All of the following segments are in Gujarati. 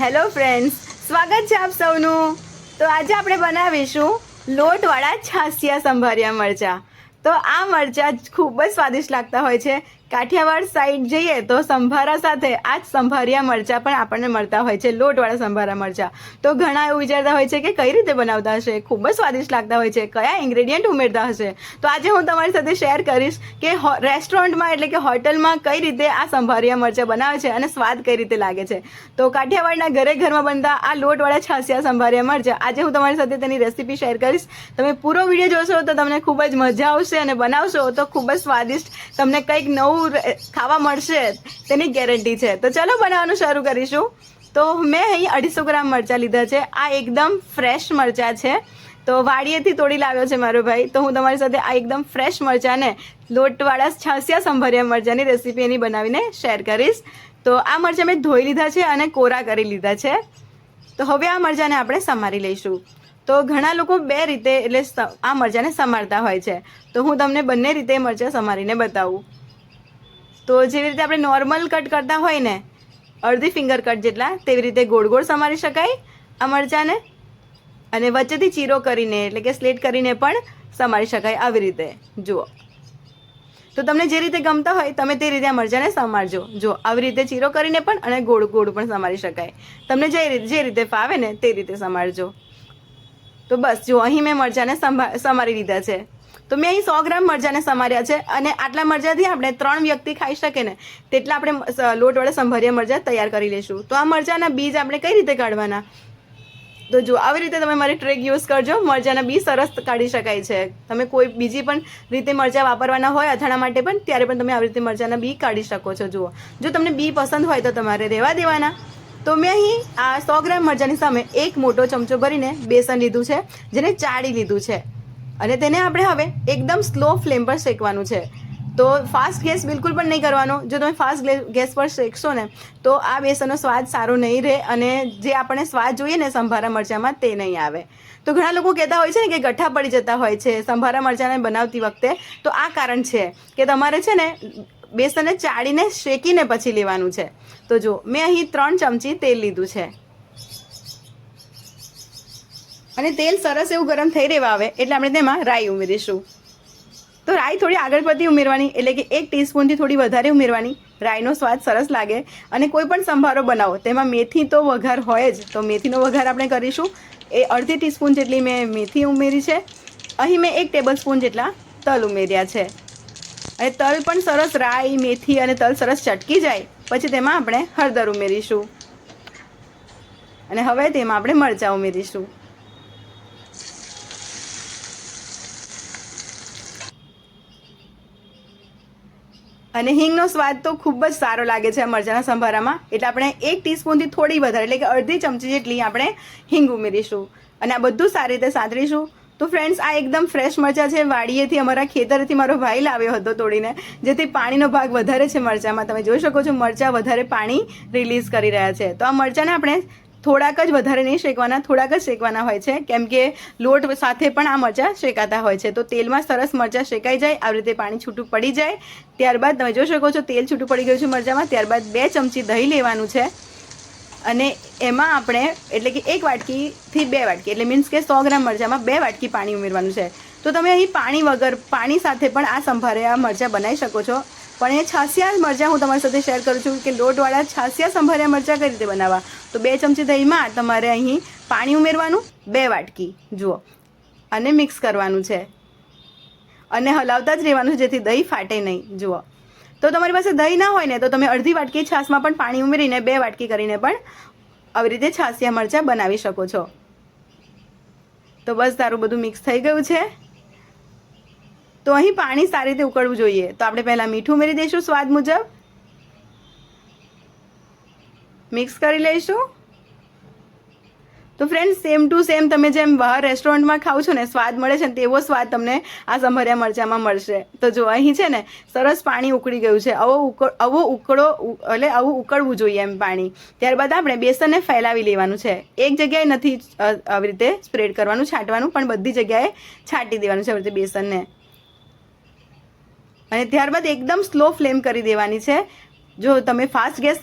હેલો ફ્રેન્ડ્સ, સ્વાગત છે આપ સૌનું. તો આજે આપણે બનાવીશું લોટવાળા છાસિયા સંભારિયા મરચાં. તો આ મરચાં ખૂબ જ સ્વાદિષ્ટ લાગતા હોય છે. કાઠિયાવાડ સાઈડ જઈએ તો સંભારા સાથે આ જ સંભારિયા મરચાં પણ આપણને મળતા હોય છે, લોટવાળા સંભારા મરચાં. તો ઘણા એવું વિચારતા હોય છે કે કઈ રીતે બનાવતા હશે? ખૂબ જ સ્વાદિષ્ટ લાગતા હોય છે. કયા ઇન્ગ્રેડિયન્ટ ઉમેરતા હશે? તો આજે હું તમારી સાથે શેર કરીશ કે રેસ્ટોરન્ટમાં એટલે કે હોટલમાં કઈ રીતે આ સંભારિયા મરચાં બનાવે છે અને સ્વાદ કઈ રીતે લાગે છે. તો કાઠિયાવાડના ઘરે ઘરમાં બનતા આ લોટવાળા છાસિયા સંભારિયા મરચાં, આજે હું તમારી સાથે તેની રેસીપી શેર કરીશ. તમે પૂરો વીડિયો જોશો તો તમને ખૂબ જ મજા આવશે અને બનાવશો તો ખૂબ જ સ્વાદિષ્ટ. તમને કંઈક નવું રે- ખાવા મળશે, તેની ગેરંટી છે. તો ચલો બનાવવાનું શરૂ કરીશું. તો મેં અહીં અઢીસો ગ્રામ મરચાં લીધા છે. આ એકદમ ફ્રેશ મરચાં છે. તો વાડીએથી તોડી લાવ્યો છે મારો ભાઈ. તો હું તમારી સાથે આ એકદમ ફ્રેશ મરચાંને લોટવાળા છાસિયા સંભર્યા મરચાંની રેસીપી એની બનાવીને શેર કરીશ. તો આ મરચાં મેં ધોઈ લીધા છે અને કોરા કરી લીધા છે. તો હવે આ મરચાંને આપણે સમારી લઈશું. તો ઘણા લોકો બે રીતે એટલે આ મરચાંને સમારતા હોય છે. તો હું તમને બંને રીતે મરચાં સમારીને બતાવું. તો જેવી રીતે આપણે નોર્મલ કટ કરતા હોય ને, અડધી ફિંગર કટ જેટલા, તેવી રીતે ગોળ ગોળ સમારી શકાય આ મરચાંને. અને વચ્ચેથી ચીરો કરીને, એટલે કે સ્લેટ કરીને પણ સમારી શકાય આવી રીતે. જુઓ. તો તમને જે રીતે ગમતા હોય, તમે તે રીતે આ મરચાંને સમારજો. જો આવી રીતે ચીરો કરીને પણ અને ગોળ ગોળ પણ સમારી શકાય. તમને જે રીતે જે રીતે ફાવે ને, તે રીતે સમારજો. તો બસ જો અહીં મેં મરચાંને સમારી લીધા છે. તો મેં અહીં સો ગ્રામ મરચાંને સમાર્યા છે અને આટલા મરચાંથી આપણે ત્રણ વ્યક્તિ ખાઈ શકે ને તેટલા આપણે લોટ વડે સંભાર્યા મરચાં તૈયાર કરી લઈશું તો આ મરચાંના બીજ આપણે કઈ રીતે કાઢવાના? તો જો આવી રીતે તમે મારી ટ્રેક યુઝ કરજો. મરચાંના બી સરસ કાઢી શકાય છે. તમે કોઈ બીજી પણ રીતે મરચાં વાપરવાના હોય અથાણા માટે પણ, ત્યારે પણ તમે આવી રીતે મરચાંના બી કાઢી શકો છો. જુઓ. જો તમને બી પસંદ હોય તો તમારે રહેવા દેવાના. તો મેં અહીં આ સો ગ્રામ મરચાંની સામે એક મોટો ચમચો ભરીને બેસન લીધું છે, જેને ચાળી લીધું છે. અને તેને આપણે હવે એકદમ સ્લો ફ્લેમ પર શેકવાનું છે. તો ફાસ્ટ ગેસ બિલકુલ પણ નહીં કરવાનો. જો તમે ફાસ્ટ ગેસ પર શેકશો ને, તો આ બેસનનો સ્વાદ સારો નહીં રહે અને જે આપણને સ્વાદ જોઈએ ને સંભારા મરચાંમાં તે નહીં આવે. તો ઘણા લોકો કહેતા હોય છે ને કે ગઠ્ઠા પડી જતા હોય છે, સંભારા મરચાંને બનાવતી વખતે. તો આ કારણ છે કે તમારે છે ને બેસનને ચાળીને શેકીને પછી લેવાનું છે. તો જો મેં અહીં ત્રણ ચમચી તેલ લીધું છે. અને તેલ સરસ એવું ગરમ થઈ રહેવા આવે, એટલે આપણે તેમાં રાઈ ઉમેરીશું. તો રાઈ થોડી આગળ પડતી ઉમેરવાની, એટલે કે એક ટીસ્પૂનથી થોડી વધારે ઉમેરવાની. રાઈનો સ્વાદ સરસ લાગે, અને કોઈ પણ સંભારો બનાવો, તેમાં મેથી તો વઘાર હોય જ. તો મેથીનો વઘાર આપણે કરીશું. એ અડધી ટીસ્પૂન જેટલી મેં મેથી ઉમેરી છે. અહીં મેં એક ટેબલ સ્પૂન જેટલા તલ ઉમેર્યા છે. અને તલ પણ સરસ રાઈ, મેથી અને તલ સરસ ચટકી જાય. પછી તેમાં આપણે હળદર ઉમેરીશું. અને હવે તેમાં આપણે મરચાં ઉમેરીશું. અને હિંગનો સ્વાદ તો ખૂબ જ સારો લાગે છે મરચાંના સંભારામાં. એટલે આપણે એક ટીસ્પૂનથી થોડી વધારે, એટલે કે અડધી ચમચી જેટલી આપણે હિંગ ઉમેરીશું. અને આ બધું સારી રીતે સાંતરીશું તો ફ્રેન્ડ્સ આ એકદમ ફ્રેશ મરચાં છે. વાડીએથી અમારા ખેતરથી મારો ભાઈ લાવ્યો હતો તોડીને, જેથી પાણીનો ભાગ વધારે છે મરચાંમાં. તમે જોઈ શકો છો મરચાં વધારે પાણી રિલીઝ કરી રહ્યા છે. તો આ મરચાંને આપણે થોડાક જ વધારે નહીં શેકવાના, થોડાક જ શેકવાના હોય છે. કેમ કે લોટ સાથે પણ આ મરચાં શેકાતા હોય છે. તો તેલમાં સરસ મરચાં શેકાઈ જાય, આવી રીતે પાણી છૂટું પડી જાય. ત્યારબાદ તમે જોઈ શકો છો, તેલ છૂટું પડી ગયું છે મરચાંમાં. ત્યારબાદ બે ચમચી દહીં લેવાનું છે. અને એમાં આપણે, એટલે કે એક વાટકીથી બે વાટકી, એટલે મીન્સ કે સો ગ્રામ મરચાંમાં બે વાટકી પાણી ઉમેરવાનું છે. તો તમે અહીં પાણી વગર, પાણી સાથે પણ આ સંભારે આ મરચાં બનાવી શકો છો. પણ એ છાસિયા મરચાં હું તમારી સાથે શેર કરું છું કે લોટવાળા છાસિયા સંભાર્યા મરચાં કઈ રીતે બનાવવા? તો બે ચમચી દહીંમાં તમારે અહીં પાણી ઉમેરવાનું, બે વાટકી. જુઓ. અને મિક્સ કરવાનું છે. અને હલાવતા જ રહેવાનું છે, જેથી દહીં ફાટે નહીં. જુઓ. તો તમારી પાસે દહીં ના હોય ને, તો તમે અડધી વાટકી છાશમાં પણ પાણી ઉમેરીને બે વાટકી કરીને પણ આવી રીતે છાસિયા મરચાં બનાવી શકો છો. તો બસ તારું બધું મિક્સ થઈ ગયું છે. તો અહીં પાણી સારી રીતે ઉકળવું જોઈએ. તો આપણે પહેલાં મીઠું ઉમેરી દઈશું સ્વાદ મુજબ. મિક્સ કરી લઈશું. તો ફ્રેન્ડ સેમ ટુ સેમ તમે જેમ બહાર રેસ્ટોરન્ટમાં ખાવ છો ને, સ્વાદ મળે છે ને, તેવો સ્વાદ તમને આ સંભર્યા મરચાંમાં મળશે. તો જો અહીં છે ને, સરસ પાણી ઉકળી ગયું છે. આવો ઉકળ આવો ઉકળો એટલે આવું ઉકળવું જોઈએ એમ પાણી. ત્યારબાદ આપણે બેસનને ફેલાવી લેવાનું છે. એક જગ્યાએ નથી આવી રીતે સ્પ્રેડ કરવાનું, છાંટવાનું, પણ બધી જગ્યાએ છાંટી દેવાનું છે, આવી રીતે બેસનને. અને ત્યારબાદ એકદમ સ્લો ફ્લેમ કરી દેવાની છે. જો તમે ફાસ્ટ ગેસ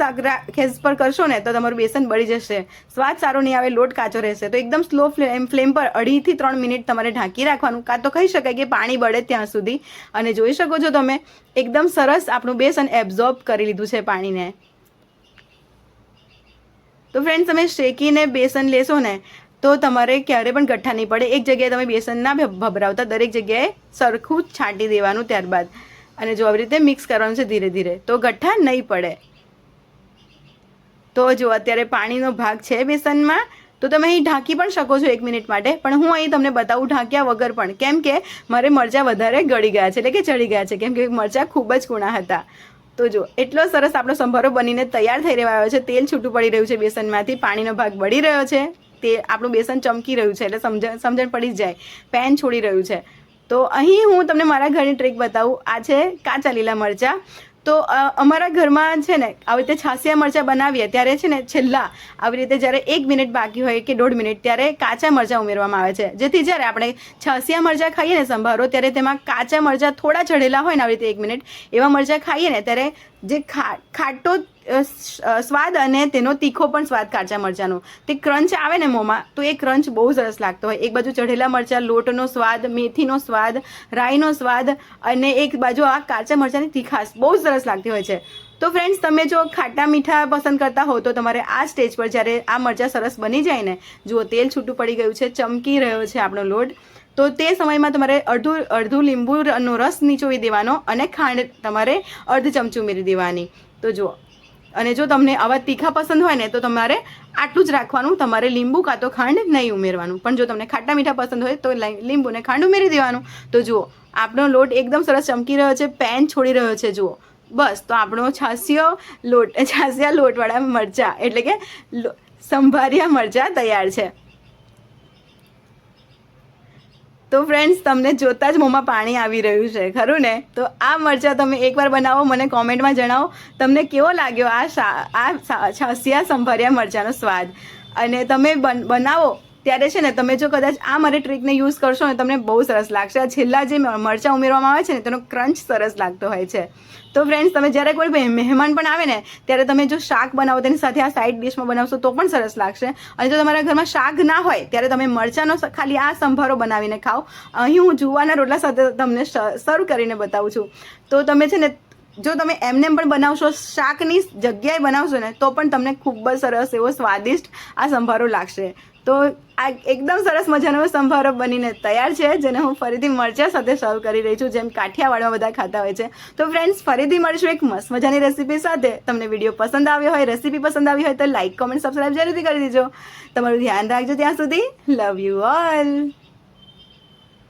ગેસ પર કરશો ને, તો તમારું બેસન બળી જશે. સ્વાદ સારો નહીં આવે, લોટ કાચો રહેશે. તો એકદમ સ્લો ફ્લેમ ફ્લેમ પર અઢીથી ત્રણ મિનિટ તમારે ઢાંકી રાખવાનું. કાં તો કહી શકાય કે પાણી બળે ત્યાં સુધી. અને જોઈ શકો છો તમે, એકદમ સરસ આપણું બેસન એબ્ઝોર્બ કરી લીધું છે પાણીને. તો ફ્રેન્ડ્સ તમે શેકીને બેસન લેશો ને, તો તમારે ક્યારે પણ ગઠ્ઠા નહીં પડે. એક જગ્યાએ તમે બેસન ના ભભરાવતા, દરેક જગ્યાએ સરખું છાંટી દેવાનું ત્યારબાદ. અને જો આવી રીતે મિક્સ કરવાનું છે ધીરે ધીરે, તો ગઠ્ઠા નહીં પડે. તો જો અત્યારે પાણીનો ભાગ છે બેસનમાં, તો તમે અહીં ઢાંકી પણ શકો છો એક મિનિટ માટે, પણ હું અહીં તમને બતાવું ઢાંક્યા વગર પણ. કેમ કે મારે મરચાં વધારે ગળી ગયા છે, એટલે કે ચડી ગયા છે, કેમ કે મરચાં ખૂબ જ કૂણા હતા. તો જો, એટલો સરસ આપણો સંભારો બનીને તૈયાર થઈ રહ્યો છે, તેલ છૂટું પડી રહ્યું છે બેસનમાંથી, પાણીનો ભાગ બળી રહ્યો છે, તે આપણું બેસન ચમકી રહ્યું છે, એટલે સમજણ સમજણ પડી જાય. પેન છોડી રહ્યું છે. તો અહીં હું તમને મારા ઘરની ટ્રીક બતાવું. આ છે કાચા લીલા મરચાં. તો અમારા ઘરમાં છે ને, આવી રીતે છાસિયા મરચાં બનાવીએ ત્યારે છે ને છેલ્લા આવી રીતે જ્યારે એક મિનિટ બાકી હોય કે દોઢ મિનિટ ત્યારે કાચા મરચાં ઉમેરવામાં આવે છે. જેથી જ્યારે આપણે છાસિયા મરચાં ખાઈએ ને સંભારો, ત્યારે તેમાં કાચા મરચાં થોડા ચઢેલા હોય ને આવી રીતે એક મિનિટ એવા મરચાં ખાઈએ ને ત્યારે જે ખા, ખાટો સ્વાદ અને તેનો તીખો પણ સ્વાદ કાચા મરચાંનો. તે ક્રંચ આવે ને મોંમાં, તો એ ક્રંચ બહુ સરસ લાગતો હોય. એક બાજુ ચઢેલા મરચાં, લોટનો સ્વાદ, મેથીનો સ્વાદ, રાઈનો સ્વાદ અને એક બાજુ આ કાચા મરચાંની તીખાશ બહુ સરસ લાગતી હોય છે. તો ફ્રેન્ડ્સ તમે જો ખાટા મીઠા પસંદ કરતા હો, તો તમારે આ સ્ટેજ પર જ્યારે આ મરચાં સરસ બની જાય ને, જુઓ, તેલ છૂટું પડી ગયું છે, ચમકી રહ્યો છે આપણો લોટ. તો તે સમયમાં તમારે અડધું અડધું લીંબુનો રસ નીચોવી દેવાનો અને ખાંડ તમારે અડધ ચમચું ઉમેરી દેવાની. તો જુઓ અને જો તમને આવા તીખા પસંદ હોય ને, તો તમારે આટલું જ રાખવાનું. તમારે લીંબુ કાં તો ખાંડ નહીં ઉમેરવાનું. પણ જો તમને ખાટા મીઠા પસંદ હોય, તો લીંબુને ખાંડ ઉમેરી દેવાનું. તો જુઓ, આપણો લોટ એકદમ સરસ ચમકી રહ્યો છે, પેન છોડી રહ્યો છે, જુઓ. બસ, તો આપણો છાસિયો લોટ છાસિયા લોટવાળા મરચાં, એટલે કે સંભારિયા મરચાં તૈયાર છે. તો ફ્રેન્ડ્સ તમને જોતાં જ મોંમાં પાણી આવી રહ્યું છે, ખરું ને? તો આ મરચાં તમે એકવાર બનાવો, મને કોમેન્ટમાં જણાવો, તમને કેવો લાગ્યો આ આ છસિયા સંભાર્યા મરચાંનો સ્વાદ? અને તમે બનાવો. ત્યારે છે ને તમે જો કદાચ આ મારી ટ્રીકને યુઝ કરશો ને તમને બહુ સરસ લાગશે. આ છેલ્લા જે મરચાં ઉમેરવામાં આવે છે ને તેનો ક્રંચ સરસ લાગતો હોય છે. તો ફ્રેન્ડ્સ તમે જ્યારે કોઈ મહે- મહેમાન પણ આવે ને, ત્યારે તમે જો શાક બનાવો તેની સાથે આ સાઈડ ડિશમાં બનાવશો તો પણ સરસ લાગશે. અને જો તમારા ઘરમાં શાક ના હોય, ત્યારે તમે મરચાંનો ખાલી આ સંભારો બનાવીને ખાઓ. અહીં હું જુવાના રોટલા સાથે તમને સર્વ કરીને બતાવું છું. તો તમે છે ને, જો તમે એમને પણ બનાવશો, શાકની જગ્યાએ બનાવશો ને, તો પણ તમને ખૂબ જ સરસ એવો સ્વાદિષ્ટ આ સંભારો લાગશે. તો આ એકદમ સરસ મજાનો સંભારો બનીને તૈયાર છે, જેને હું ફરીથી મરચાં સાથે સર્વ કરી રહી છું, જેમ કાઠિયાવાડમાં બધા ખાતા હોય છે. તો ફ્રેન્ડ્સ ફરીથી મળીશું એક મસ્ત મજાની રેસીપી સાથે. તમને વીડિયો પસંદ આવ્યો હોય રેસીપી પસંદ આવી હોય તો લાઇક કોમેન્ટ સબસ્ક્રાઈબ જરૂરથી કરી દેજો. તમારું ધ્યાન રાખજો ત્યાં સુધી. Love you all